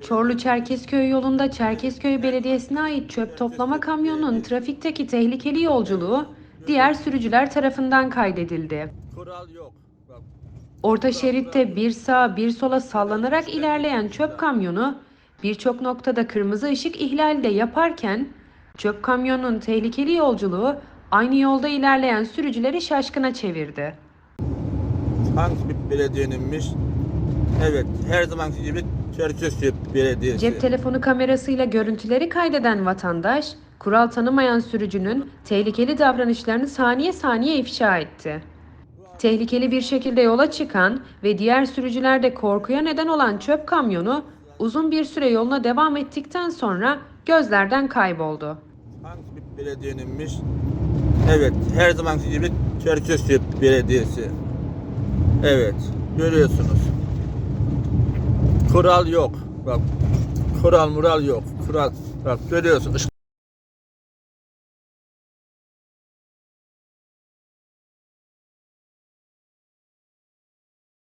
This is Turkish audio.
Çorlu Çerkezköy yolunda Çerkezköy Belediyesi'ne ait çöp toplama kamyonunun trafikteki tehlikeli yolculuğu diğer sürücüler tarafından kaydedildi. Kural yok. Bak, Orta şeritte bir sağa bir sola sallanarak ilerleyen çöp kamyonu birçok noktada kırmızı ışık ihlali de yaparken çöp kamyonunun tehlikeli yolculuğu aynı yolda ilerleyen sürücüleri şaşkına çevirdi. hangi bir belediyeninmiş? Evet, her zamanki gibi Çerkezköy Belediyesi. Cep telefonu kamerasıyla görüntüleri kaydeden vatandaş, kural tanımayan sürücünün tehlikeli davranışlarını saniye saniye ifşa etti. Tehlikeli bir şekilde yola çıkan ve diğer sürücüler de korkuya neden olan çöp kamyonu uzun bir süre yoluna devam ettikten sonra gözlerden kayboldu. Hangi bir belediyeninmiş? Evet, her zamanki gibi Çerkezköy Belediyesi. Evet, görüyorsunuz. Kural yok. Bak, kural mural yok. Kural, bak görüyorsunuz.